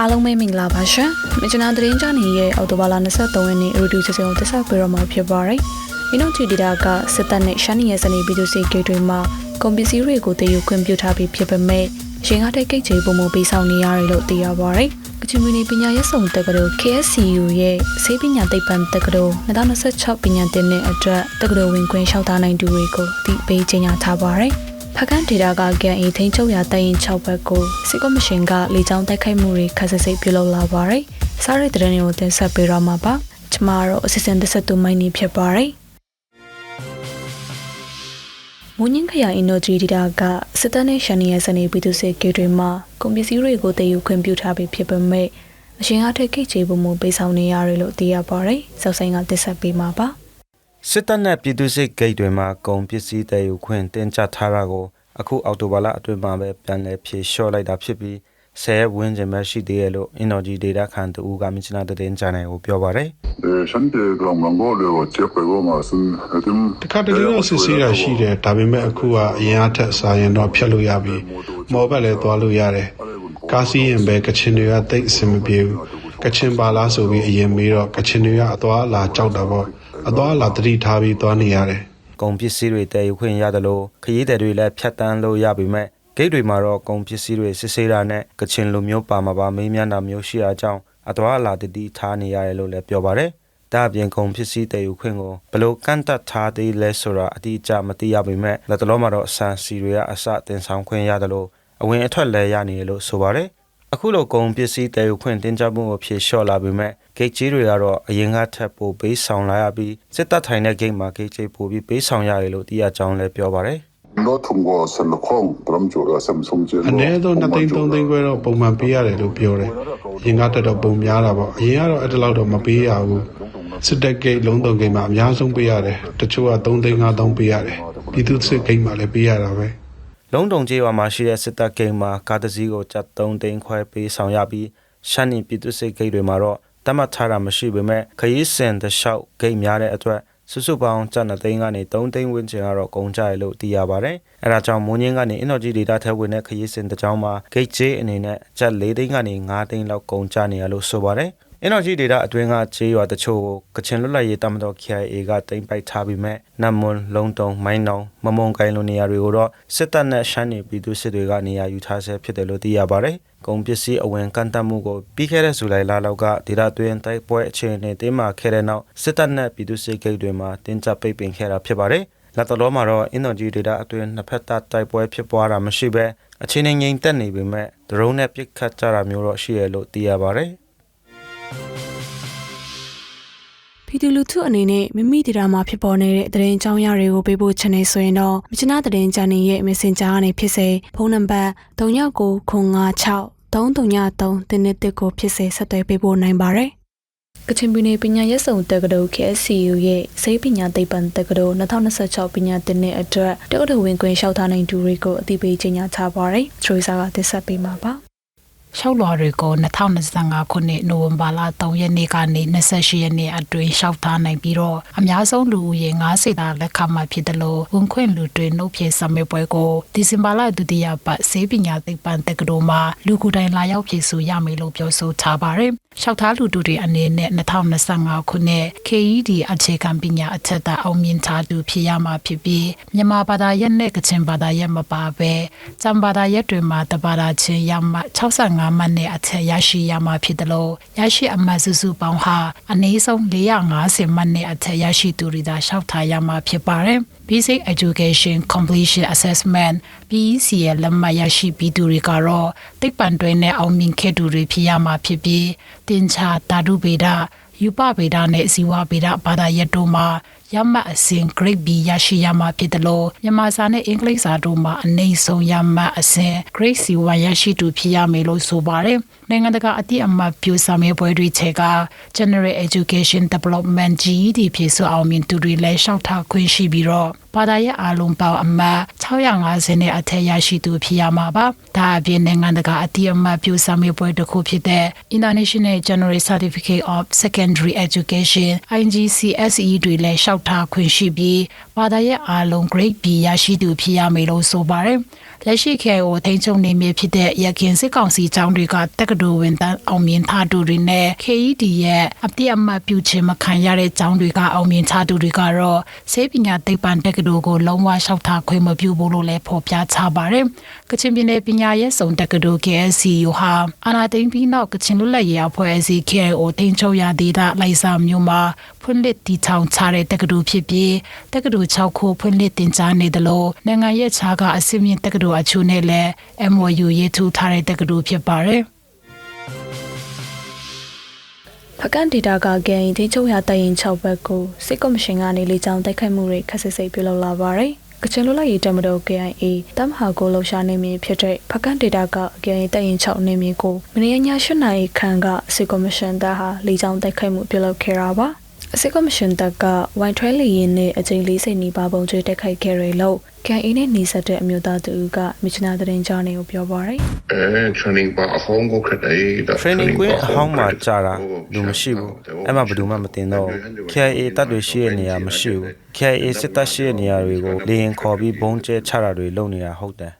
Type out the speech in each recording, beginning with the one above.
အားလုံးပဲမင်္ဂလာပါရှင်။မကျွန်တော်သတင်းကြနေရဲ့အော်တိုဘာလ23ရက်နေ့ရီဒူချစ်စင်ကိုတက်ဆက်ပေးတော့မှာဖြစ်ပါတယ်။အင်းတို့ချီဒီတာကစစ်တပ်နဲ့ရှမ်းနီရဲ့စနေပြည်သူစီဂိတ်တွေမှာကွန်ပျူတာတွေကိုတည်ယူခွင့်ပြုထားပြီးဖြစ်ပေမဲ့အရင်ကတည်းကဂိတ်ချေပုံမပေးဆောင်နေရတယ်လို့သိရပါတယ်။ကချင်ပြည်နယ်ပညာရေးဆောင်တက္ကသိုလ် KSCU ရဲ့ဆေးပညာသိပ္ပံတက္ကသိုလ်2026ပညာသင်တဲ့အတွက်တက္ကသိုလ်ဝင်ခွင့်လျှောက်ထားနိုင်သူတွေကိုအသိပေးကြေညာထားပါတယ်။ ဖကန်ဒေတာကကန်အီထိန်ချုပ်ရာတိုင်ရင်6ဘက်ကိုစစ်ကော်မရှင်ကလေကြောင်းတိုက်ခိုက်မှုတွေခက်ဆစ်စိတ်ပြုလုပ်လာပါတယ်။စားရတဲ့တဲ့တွေကိုတင်ဆက်ပေးတော့မှာပါ။ကျမတို့အစီအစဉ်တစ်ဆက်တူမိုင်းနေဖြစ်ပါတယ်။မွန်ညင်းခရိုင် energy data ကစစ်တပ်နဲ့ရှန်နီရဲ့စနေပြည်သူစစ်ကေတွေမှာကွန်ပျူတာတွေကိုတည်ယူခွင့်ပြုထားပြီးဖြစ်ပေမဲ့အရှင်အားထက်ကိတ်ချေပုံမှုပေးဆောင်နေရတယ်လို့သိရပါတယ်။စောက်ဆိုင်ကတင်ဆက်ပေးမှာပါ။ စစ်တပ်နဲ့ပြည်သူ့စစ်ဂိတ်တွေမှာကုန်ပစ္စည်းတည်ယူခွင့်တင်ချထားတာကိုအခုအော်တိုဘာလအတွင်းမှာပဲပြန်လည်ဖြေလျှော့လိုက်တာဖြစ်ပြီးဆယ်ဝင်းကျင်မရှိသေးရလို့အင်တော်ဂျီဒေတာခန်တူကမြစ်နာတဲ့ချန်နယ်ကိုပြောပါတယ်။ရှမ်းပြည်ကလောင်လောင်ကိုလည်းချက်ပွဲပေါ်မှာဆင်းတင်တခါတလေတော့စစ်ဆေးရရှိတယ်ဒါပေမဲ့အခုကအရင်အထက်စာရင်တော့ဖြတ်လို့ရပြီ။မော်ဘက်လည်းသွားလို့ရတယ်။ကားစီးရင်ပဲကချင်တွေကတိတ်အဆင်မပြေဘူး။ကချင်ပါလားဆိုပြီးအရင်မေးတော့ကချင်တွေကအသွားလာကြောက်တာပေါ့။ အသွားအလာတတိထားပြီးသွားနေရတယ်ကုန်ပစ္စည်းတွေတည်ယူခွင့်ရတယ်လို့ခရီးသည်တွေလည်းဖြတ်တန်းလို့ရပေမဲ့ဂိတ်တွေမှာတော့ကုန်ပစ္စည်းတွေစစ်ဆေးတာနဲ့ကချင်လူမျိုးပါမှာပါမေးမြန်းတာမျိုးရှိတာကြောင့်အသွားအလာတတိထားနေရတယ်လို့လည်းပြောပါတယ်ဒါအပြင်ကုန်ပစ္စည်းတည်ယူခွင့်ကိုဘလို့ကန့်တတ်ထားသေးလဲဆိုတာအတိအကျမသိရပေမဲ့လက်တလုံးမှာတော့အဆန်စီတွေကအစတင်ဆောင်ခွင့်ရတယ်လို့အဝင်အထွက်လည်းရနေတယ်လို့ဆိုပါတယ်အခုလိုကုန်ပစ္စည်းတည်ယူခွင့်တင်ကြမှုကိုဖြေလျှော့လာပေမဲ့ ဂိတ်ကြီးတွေကတော့အရင်ကထပ်ပိုဘေးဆောင်လာရပြီးစစ်တပ်ထိုင်တဲ့ဂိတ်မှာဂိတ်ကြီးပိုပြီးဘေးဆောင်ရတယ်လို့သိရကြောင်းလည်းပြောပါတယ်လောထုံကိုဆန်ခုံပရမ်ဂျိုရာဆမ်ဆုံဂျေလိုအနေတော့နှစ်သိန်းသုံးသိန်းခွဲတော့ပုံမှန်ပေးရတယ်လို့ပြောတယ်။ရင်ကတက်တော့ပုံများတာပေါ့။အရင်ကတော့အဲ့တလောက်တော့မပေးရဘူး။စစ်တပ်ဂိတ်လုံးတုံဂိတ်မှာအများဆုံးပေးရတယ်။တချို့က3သိန်း5သိန်းပေးရတယ်။ပြည်သူစစ်ဂိတ်မှာလည်းပေးရတာပဲ။လုံးတုံကြီးရွာမှာရှိတဲ့စစ်တပ်ဂိတ်မှာကားတစ်စီးကိုကျပ်3သိန်းခွဲပေးဆောင်ရပြီးရှမ်းပြည်ပြည်သူစစ်ဂိတ်တွေမှာတော့ တတ်မှတ်ထားတာမရှိပေမဲ့ခရီးစင်တစ်လျှောက်ဂိတ်များတဲ့အတွက်စုစုပေါင်းကျပ်2သိန်းကနေ3သိန်းဝန်းကျင်ကတော့ကုန်ကြရလို့သိရပါတယ်။အဲဒါကြောင့်မိုးငင်းကနေ Energy Data ထဲဝင်တဲ့ခရီးစင်တစ်ကြောင်းမှာဂိတ်ကျေးအနေနဲ့ကျပ်4သိန်းကနေ5သိန်းလောက်ကုန်ကြနေရလို့ဆိုပါတယ်။ Energy Data အတွင်းကခြေရွာတချို့ကိုကချင်လွတ်လပ်ရေးတမတော် KIA ကတင်ပိုက်ထားပြီးမဲ့နတ်မွန်လုံတုံမိုင်းနောင်မမုံကိုင်းလိုနေရာတွေကိုတော့စစ်တပ်နဲ့ရှမ်းနေပြည်သူစစ်တွေကနေရာယူထားဆဲဖြစ်တယ်လို့သိရပါတယ်။ ကုန်ပစ္စည်းအဝင်ကန့်တတ်မှုကိုပြီးခဲ့တဲ့ဇူလိုင်လလောက်ကဒေတာတွင်တိုက်ပွဲအခြေအနေတင်းမာခဲ့တဲ့နောက်စစ်တပ်နဲ့ပြည်သူစစ်ဂိတ်တွေမှာတင်းကျပ်ပိတ်ပင်ခဲ့တာဖြစ်ပါတယ်။လက်တလောမှာတော့ Energy Data အတွင်းနှစ်ဖက်တပ်တိုက်ပွဲဖြစ်ပွားတာမရှိဘဲအခြေအနေငြိမ်သက်နေပေမဲ့ဒရုန်းနဲ့ပစ်ခတ်ကြတာမျိုးတော့ရှိရလို့သိရပါတယ်။ ပြည်သူလူထုအနေနဲ့မိမိဒေတာမှာဖြစ်ပေါ်နေတဲ့သတင်းအကြောင်းအရာတွေကိုပေးပို့ချင်နေဆိုရင်တော့မြချနာသတင်းချန်နယ်ရဲ့ Messenger ကနေဖြစ်စေဖုန်းနံပါတ်3996 333တင်းတစ်ကိုဖြစ်စေဆက်သွယ်ပေးပို့နိုင်ပါတယ်။ကချင်ပြည်နယ်ပညာရေးဆောင်တက္ကသိုလ် KSCU ရဲ့စေပညာသိပ္ပံတက္ကသိုလ်2026ပညာသင်တဲ့အတွက်တက္ကသိုလ်ဝင်ခွင့်လျှောက်ထားနိုင်သူတွေကိုအသိပေးကြေညာထားပါတယ်။ထရီစာကတင်ဆက်ပေးမှာပါ။ ရှောက်လွှာတွေကို2025ခုနှစ်နိုဝင်ဘာလ3ရက်နေ့ကနေ28ရက်နေ့အတွင်းရှောက်ထားနိုင်ပြီးတော့အများဆုံးလူဦးရေ90တာလက်ခံမှဖြစ်တယ်လို့ဝန်ခွင့်လူတွေနှုတ်ဖြစ်စမေပွဲကိုဒီဇင်ဘာလဒုတိယပတ်စေပညာသိပ္ပံတက္ကသိုလ်မှာလူကိုယ်တိုင်လာရောက်ဖြစ်ဆိုရမယ်လို့ပြောဆိုထားပါတယ်။ရှောက်ထားလူတူတွေအနေနဲ့2025ခုနှစ် KED အခြေခံပညာအထက်သားအောင်မြင်ထားသူဖြစ်ရမှာဖြစ်ပြီးမြန်မာဘာသာရပ်နဲ့ကချင်ဘာသာရပ်မပါဘဲကျမ်းဘာသာရပ်တွေမှာတဘာသာချင်းရမှ65မှတ်နဲ့အထက်ရရှိရမှာဖြစ်တယ်လို့ရရှိအမှတ်စုစုပေါင်းဟာအနည်းဆုံး450မှတ်နဲ့အထက်ရရှိသူတွေသာရှောက်ထားရမှာဖြစ်ပါတယ်။ Basic Education Completion Assessment BEC ရဲ့လက်မှတ်ရရှိပြီးသူတွေကတော့တိတ်ပံတွဲနဲ့အောင်မြင်ခဲ့သူတွေဖြစ်ရမှာဖြစ်ပြီးတင်ချာဓာတုဗေဒယူပဗေဒနဲ့ဇီဝဗေဒဘာသာရပ်တို့မှာ ရမတ်အစဉ် grade B ရရှိရမှာဖြစ်တယ်လို့မြန်မာစာနဲ့အင်္ဂလိပ်စာတို့မှာအနည်းဆုံးရမတ်အစဉ် grade C1 ရရှိသူဖြစ်ရမယ်လို့ဆိုပါတယ်။ နိုင်ငံတကာအတိအမှတ်ပြုစာမေးပွဲတွေချေက General Education Development GED ဖြစ်ဆိုအောင်မြင်သူတွေလည်းရှောက်ထားခွင့်ရှိပြီးတော့ဘာဘာသာရေးအလုံးပေါင်းအမှတ်650နဲ့အထက်ရရှိသူဖြစ်ရမှာပါဒါအပြင်နိုင်ငံတကာအတိအမှတ်ပြုစာမေးပွဲတစ်ခုဖြစ်တဲ့ International General Certificate of Secondary Education IGCSE တွေလည်းလျှောက်ထားခွင့်ရှိပြီးဘာသာရေးအလုံး Grade B ရရှိသူဖြစ်ရမယ်လို့ဆိုပါတယ်လက်ရှိ KIO ထိန်းချုပ်နေမြေဖြစ်တဲ့ရခင်စစ်ကောင်စီကျောင်းတွေကတက္ကသိုလ်ဝင်တန်းအောင်မြင်ထားသူတွေနဲ့ KED ရဲ့အပြည့်အမှတ်ပြုခြင်းမခံရတဲ့ကျောင်းတွေကအောင်မြင်ထားသူတွေကတော့စေပညာသိပ္ပံတက္ကသိုလ်ကိုလုံးဝလျှောက်ထားခွင့်မပြုဘူးလို့လည်းဖော်ပြထားပါတယ်။ကချင်ပြည်နယ်ပညာရေးစုံတက္ကသိုလ် KSCU ဟာအာနာသိန်းပြီးနောက်ကချင်လူလက်ရေးအဖွဲ့အစည်း KIO ထိန်းချုပ်ရသေးတဲ့လိုက်စာမျိုးမှာဖွင့်လှစ်တည်ထောင်ချတဲ့တက္ကသိုလ်ဖြစ်ပြီးတက္ကသိုလ်6ခုဖွင့်လှစ်တင်ကြားနေတယ်လို့နိုင်ငံရဲ့ခြားကအစီအမင်းတက္ကသိုလ်အချို့နဲ့လည်း MOU ရေးထူထားတဲ့တက္ကသိုလ်ဖြစ်ပါတယ်။ ဖကန်ဒေတာကဂန်ထိချုပ်ရတိုင်ရင်6ဘက်ကိုစစ်ကော်မရှင်ကနေလေကြောင်းတိုက်ခိုက်မှုတွေခက်ဆစ်စိတ်ပြုလုပ်လာပါတယ်။ကချင်လူလိုက်ရေးတမတော် KIA တမဟာကိုလှရှာနေမည်ဖြစ်တဲ့ဖကန်ဒေတာက KIA တိုင်ရင်6နေမည်ကိုမနေ့ည8နာရီခန့်ကစစ်ကော်မရှင်တပ်ဟာလေကြောင်းတိုက်ခိုက်မှုပြုလုပ်ခဲ့တာပါ။ အစစ်ကော်မရှင်တပ်ကဝိုင်ထွဲလီရင်နဲ့အကြိမ်လေးစိတ်နီးပါပုံကျွေးတက်ခိုက်ခဲ့ရလို့ကန်အင်းနဲ့နေဆက်တဲ့အမျိုးသားတူကမြချနာသတင်းကြားနေကိုပြောပါရယ်အဲ training ပါအဟောင်းကိုခက်တယ်ဒါ training ကွင်းအဟောင်းမှာကြာတာလူမရှိဘူးအဲ့မှာဘယ်သူမှမတင်တော့ KIA တပ်တွေရှိတဲ့နေရာမရှိဘူး KIA စစ်တပ်ရှိတဲ့နေရာတွေကိုလေရင်ခေါ်ပြီးဘုံကျဲချတာတွေလုပ်နေတာဟုတ်တယ်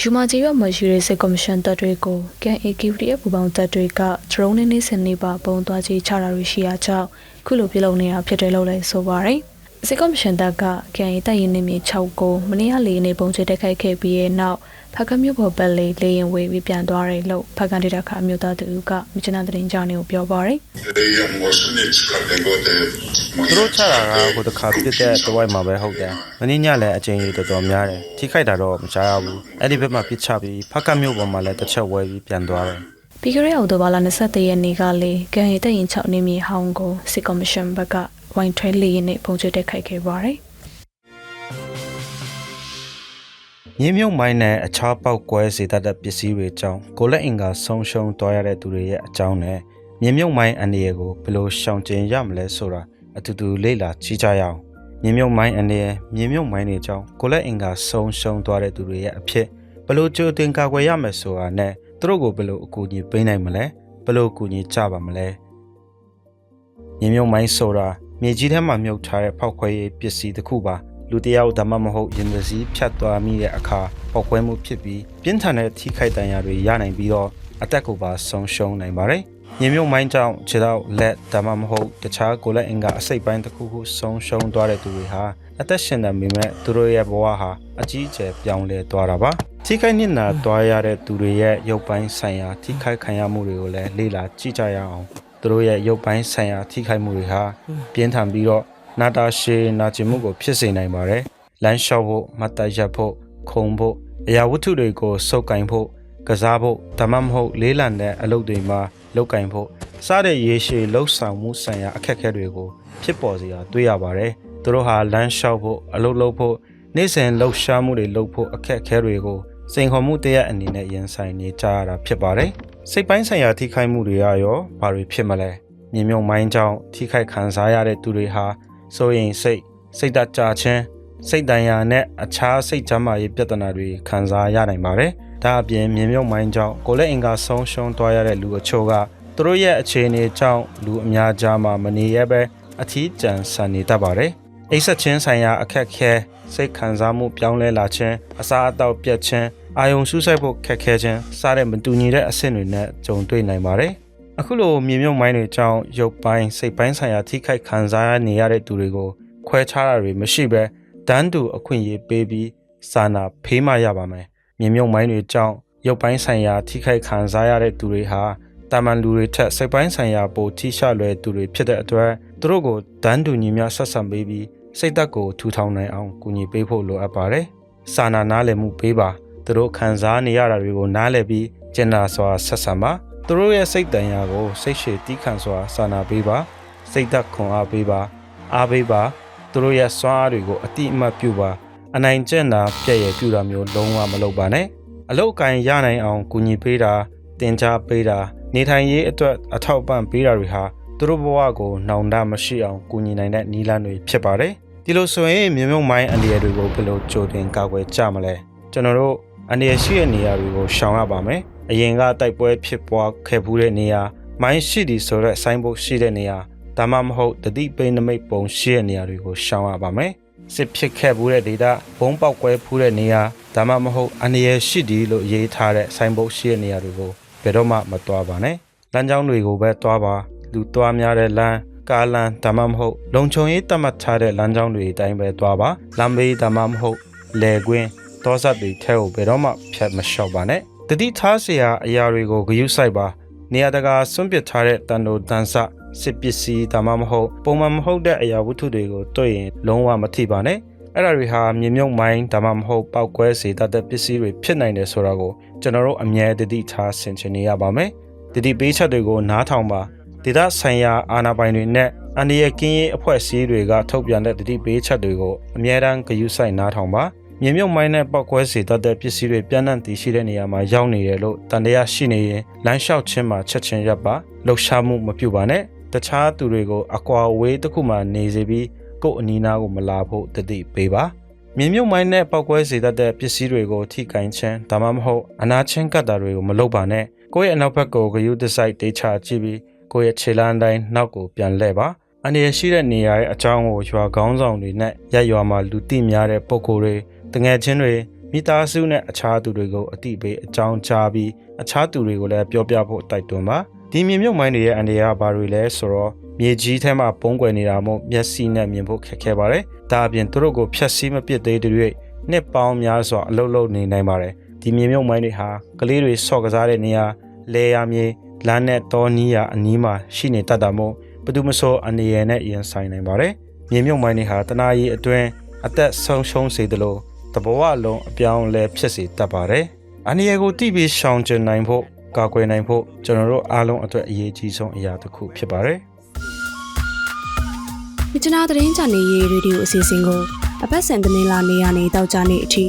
ယူမာဂျီရမရှိတဲ့စစ်ကော်မရှင်တပ်တွေကိုကန် AKPDF ပူပေါင်းတပ်တွေကဒရုန်းနဲ့နေစင်နေပါပုံသွားကြီးချတာတွေရှိရာကြောင့် ခုလိုပြုလုပ်နေတာဖြစ်တယ်လို့လည်းဆိုပါရယ်စစ်ကော်မရှင်တပ်ကကန်ရီတပ်ရင်းနေမြေ6ကိုမနေ့ကလေနေပုံချတက်ခိုက်ခဲ့ပြီးတဲ့နောက်ဖကမြို့ပေါ်ပက်လေးလေရင်ဝေးပြီးပြန်သွားတယ်လို့ဖကန်ဒေတာခအမျိုးသားတူကမြချနာသတင်းကြားနေကိုပြောပါရယ် they am was next cut they got the သူတို့ချတာကဟိုတစ်ခါပြစ်တဲ့တဝိုက်မှာပဲဟုတ်တယ်မင်းညလည်းအချိန်ကြီးတော်တော်များတယ်ထိခိုက်တာတော့မကြားရဘူးအဲ့ဒီဘက်မှာပြစ်ချပြီးဖကမြို့ပေါ်မှာလည်းတစ်ချက်ဝဲပြီးပြန်သွားတယ် ပြီးခဲ့တဲ့အောက်တိုဘာလ23ရက်နေ့ကလေကန်ရီတပ်ရင်6နေမြေဟောင်းကိုစစ်ကော်မရှင်ဘက်ကဝိုင်ထွဲလေရင်နဲ့ပုံချတက်ခိုက်ခဲ့ပါရယ်မြင်းမြုပ်မိုင်းနဲ့အခြားပေါက်ကွဲစေတတ်တဲ့ပစ္စည်းတွေအကြောင်းကိုလက်အင်ကဆုံးရှုံးသွားရတဲ့သူတွေရဲ့အကြောင်းနဲ့မြင်းမြုပ်မိုင်းအနေရကိုဘယ်လိုရှောင်ကျဉ်ရမလဲဆိုတာအတူတူလေ့လာကြည့်ကြရအောင်မြင်းမြုပ်မိုင်းအနေရမြင်းမြုပ်မိုင်းတွေအကြောင်းကိုလက်အင်ကဆုံးရှုံးသွားတဲ့သူတွေရဲ့အဖြစ်ဘယ်လိုကြိုတင်ကာကွယ်ရမယ်ဆိုတာနဲ့ သူတို့ကိုဘယ်လိုအကူအညီပေးနိုင်မလဲဘယ်လိုအကူအညီကြပါမလဲမြင်းမြုပ်မိုင်းဆိုတာမြေကြီးထဲမှာမြုပ်ထားတဲ့ဖောက်ခွဲရေးပစ္စည်းတစ်ခုပါလူတယောက်ဒါမှမဟုတ်ရင်သစည်းဖြတ်သွားမိတဲ့အခါပောက်ကွဲမှုဖြစ်ပြီးပြင်းထန်တဲ့ထိခိုက်ဒဏ်ရာတွေရနိုင်ပြီးတော့အသက်ကိုပါဆုံးရှုံးနိုင်ပါတယ်။ညင်မြုပ်မိုင်းကြောင့်ခြေထောက်လက်ဒါမှမဟုတ်တခြားကိုယ်လက်အင်ကအစိတ်ပိုင်းတစ်ခုခုဆုံးရှုံးသွားတဲ့သူတွေဟာအသက်ရှင်နေပေမဲ့သူတို့ရဲ့ဘဝဟာအကြီးအကျယ်ပြောင်းလဲသွားတာပါ။ ထိခိုက်နစ်နာသွားရတဲ့သူတွေရဲ့ရုပ်ပိုင်းဆိုင်ရာထိခိုက်ခံရမှုတွေကိုလည်းလေ့လာကြည့်ကြရအောင်။သူတို့ရဲ့ရုပ်ပိုင်းဆိုင်ရာထိခိုက်မှုတွေဟာပြင်းထန်ပြီးတော့နာတာရှည်နာကျင်မှုကိုဖြစ်စေနိုင်ပါတယ်။လမ်းလျှောက်ဖို့မတ်တရက်ဖို့ခုံဖို့အရာဝတ္ထုတွေကိုစုပ်ကင်ဖို့ကစားဖို့ဒါမှမဟုတ်လေးလံတဲ့အလုပ်တွေမှာလုပ်ကင်ဖို့စတဲ့ရေရှည်လှုပ်ဆောင်မှုဆိုင်ရာအခက်အခဲတွေကိုဖြစ်ပေါ်စေတာတွေ့ရပါတယ်။သူတို့ဟာလမ်းလျှောက်ဖို့အလုပ်လုပ်ဖို့နေ့စဉ်လှုပ်ရှားမှုတွေလုပ်ဖို့အခက်အခဲတွေကို စိန်ခေါ်မှုတရက်အနေနဲ့ရင်ဆိုင်နေကြရတာဖြစ်ပါတယ်။စိတ်ပိုင်းဆိုင်ရာထိခိုက်မှုတွေရရောဘာတွေဖြစ်မလဲ။မြေမြုံမိုင်းကြောင့်ထိခိုက်ခံစားရတဲ့သူတွေဟာစိုးရိမ်စိတ်စိတ်ဓာတ်ကြခြင်းစိတ်တန်ရာနဲ့အခြားစိတ်ချမ်းသာရေးပြဿနာတွေခံစားရနိုင်ပါတယ်။ဒါအပြင်မြင်မြုပ်မိုင်းကြောင့်ကိုယ်လက်အင်္ဂါဆုံးရှုံးသွားရတဲ့လူအချို့ကသူတို့ရဲ့အခြေအနေကြောင့်လူအများကြားမှာမနေရပဲအထီးကျန်ဆန်နေတတ်ပါတယ်။ အိပ်ဆက်ခြင်းဆိုင်ရာအခက်အခဲစိတ်ခံစားမှုပြောင်းလဲလာခြင်းအစာအသောက်ပြတ်ခြင်းအာယုံစူးစိုက်ဖို့ခက်ခဲခြင်းစတဲ့မတူညီတဲ့အဆင့်တွေနဲ့ကြုံတွေ့နိုင်ပါတယ်။အခုလိုမြေမြုပ်မိုင်းတွေကြောင့်ရုပ်ပိုင်းစိတ်ပိုင်းဆိုင်ရာထိခိုက်ခံစားနေရတဲ့သူတွေကိုခွဲခြားတာတွေမရှိဘဲတန်းတူအခွင့်အရေးပေးပြီးစာနာဖေးမရပါမယ်။မြေမြုပ်မိုင်းတွေကြောင့်ရုပ်ပိုင်းဆိုင်ရာထိခိုက်ခံစားရတဲ့သူတွေဟာတာမန်လူတွေထက်စိတ်ပိုင်းဆိုင်ရာပိုထိရှလွယ်သူတွေဖြစ်တဲ့အတွက်သူတို့ကိုတန်းတူညီမျှဆက်ဆံပေးပြီး စိတ်သက်ကိုထူထောင်နိုင်အောင်ကူညီပေးဖို့လိုအပ်ပါတယ်။စာနာနားလည်မှုပေးပါသူတို့ခံစားနေရတာတွေကိုနားလည်ပြီးကျင်နာစွာဆက်ဆံပါသူတို့ရဲ့စိတ်တန်ရာကိုစိတ်ရှည်တီးခံစွာစာနာပေးပါစိတ်သက်ခွန်အားပေးပါအားပေးပါသူတို့ရဲ့စွမ်းအားတွေကိုအတိအမှတ်ပြုပါအနိုင်ကျင့်တာပြည့်ရပြုတာမျိုးလုံးဝမလုပ်ပါနဲ့အလုတ်ကင်ရနိုင်အောင်ကူညီပေးတာတင် जा ပေးတာနေထိုင်ရေးအတွက်အထောက်ပံ့ပေးတာတွေဟာ သူတို့ဘဝကိုနှောင်တမရှိအောင်ကူညီနိုင်တဲ့နည်းလမ်းတွေဖြစ်ပါတယ်တဒီလိုဆိုရင်မြေမြုပ်မိုင်းအန္တရာယ်တွေကိုဘယ်လိုကြိုတင်ကာကွယ်ကြမလဲကျွန်တော်တို့အန္တရာယ်ရှိတဲ့နေရာတွေကိုရှောင်ရပါမယ်အရင်ကတိုက်ပွဲဖြစ်ပွားခဲ့ဖူးတဲ့နေရာမိုင်းရှိသည်ဆိုတဲ့ဆိုင်းဘုတ်ရှိတဲ့နေရာဒါမှမဟုတ်တတိပိနမိတ်ပုံရှိတဲ့နေရာတွေကိုရှောင်ရပါမယ်စစ်ဖြစ်ခဲ့ဖူးတဲ့ဒေတာဘုံပေါက်ကွဲဖူးတဲ့နေရာဒါမှမဟုတ်အန္တရာယ်ရှိသည်လို့ရေးထားတဲ့ဆိုင်းဘုတ်ရှိတဲ့နေရာတွေကိုဘယ်တော့မှမတွားပါနဲ့လမ်းကြောင်းတွေကိုပဲတွားပါ လူသွားများတဲ့လမ်းကားလမ်းဒါမှမဟုတ်လုံခြုံရေးတတ်မှတ်ထားတဲ့လမ်းကြောင်းတွေအတိုင်းပဲသွားပါလမ်းဘေးဒါမှမဟုတ်လယ်ကွင်းဒေါသတွေထဲကိုဘယ်တော့မှဖြတ်မလျှော့ပါနဲ့တတိထားစရာအရာတွေကိုဂရုစိုက်ပါနေရာတကာစွန့်ပစ်ထားတဲ့တန်တို့တန်ဆစစ်ပစ္စည်းဒါမှမဟုတ်ပုံမှန်မဟုတ်တဲ့အရာဝတ္ထုတွေကိုတွေ့ရင်လုံးဝမထိပါနဲ့အဲ့ဒါတွေဟာမြေမြုပ်မိုင်းဒါမှမဟုတ်ပောက်ကွဲစေတတ်တဲ့ပစ္စည်းတွေဖြစ်နိုင်တယ်ဆိုတာကိုကျွန်တော်တို့အမြဲတတိထားဆင်ခြင်နေရပါမယ်တတိပေးချက်တွေကိုနားထောင်ပါ ဒေသဆိုင်ရာအာဏာပိုင်တွေနဲ့အန္တရာယ်ကင်းရေးအဖွဲ့အစည်းတွေကထုတ်ပြန်တဲ့တတိပေးချက်တွေကိုအမြဲတမ်းဂရုစိုက်နားထောင်ပါမြေမြုပ်မိုင်းနဲ့ပောက်ကွဲစေတတ်တဲ့ပစ္စည်းတွေပြန့်နှံ့တည်ရှိတဲ့နေရာမှာရောက်နေတယ်လို့တန်တရားရှိနေရင်လမ်းလျှောက်ခြင်းမှာချက်ချင်းရပ်ပါလှုပ်ရှားမှုမပြုပါနဲ့တခြားသူတွေကိုအကွာအဝေးတစ်ခုမှနေစေပြီးကိုယ့်အနီးနားကိုမလာဖို့တတိပေးပါမြေမြုပ်မိုင်းနဲ့ပောက်ကွဲစေတတ်တဲ့ပစ္စည်းတွေကိုထိကင်ခြင်းဒါမှမဟုတ်အနာချင်းကတ်တာတွေကိုမလုပ်ပါနဲ့ကိုယ့်ရဲ့အနောက်ဘက်ကိုဂယုတစိုက်တေချာကြည့်ပြီး ကိုယ့်ရဲ့ခြေလမ်းတိုင်းနောက်ကိုပြန်လှည့်ပါအနေရရှိတဲ့နေရာရဲ့အကြောင်းကိုရွာကောင်းဆောင်တွေနဲ့ရက်ရွာမှာလူသိများတဲ့ပုံကိုယ်တွေတငယ်ချင်းတွေမိသားစုနဲ့အခြားသူတွေကိုအတိပေးအကြောင်းကြားပြီးအခြားသူတွေကိုလည်းပြောပြဖို့တိုက်တွန်းပါဒီမြေမြုပ်မိုင်းတွေရဲ့အနေရဘာတွေလဲဆိုတော့မြေကြီးထဲမှာပုံကွယ်နေတာမို့မျက်စိနဲ့မြင်ဖို့ခက်ခဲပါတယ်ဒါအပြင်သူတို့ကိုဖျက်ဆီးမပစ်သေးတဲ့၍နှစ်ပေါင်းများစွာအလုပ်လုပ်နေနိုင်ပါတယ်ဒီမြေမြုပ်မိုင်းတွေဟာကလေးတွေဆော့ကစားတဲ့နေရာလဲရမြေ လမ်းနဲ့တောနီးရာအနီးမှာရှိနေတတ်တာမို့ဘယ်သူမဆိုအနေရနဲ့ရင်ဆိုင်နိုင်ပါတယ်မြေမြုပ်မိုင်းတွေဟာတနာရီအတွင်းအသက်ဆုံးရှုံးစေသလိုတဘောအလုံးအပြောင်းအလဲဖြစ်စေတတ်ပါတယ်အန္တရာယ်ကိုတိပြီးရှောင်ကျဉ်နိုင်ဖို့ကာကွယ်နိုင်ဖို့ကျွန်တော်တို့အားလုံးအတွက်အရေးကြီးဆုံးအရာတစ်ခုဖြစ်ပါတယ်မြချနာသတင်းချန်နယ်ရေးရေဒီယိုအစီအစဉ်ကိုအပတ်စဉ်သတင်းလာနေရနေတောက်ကြနေအထိည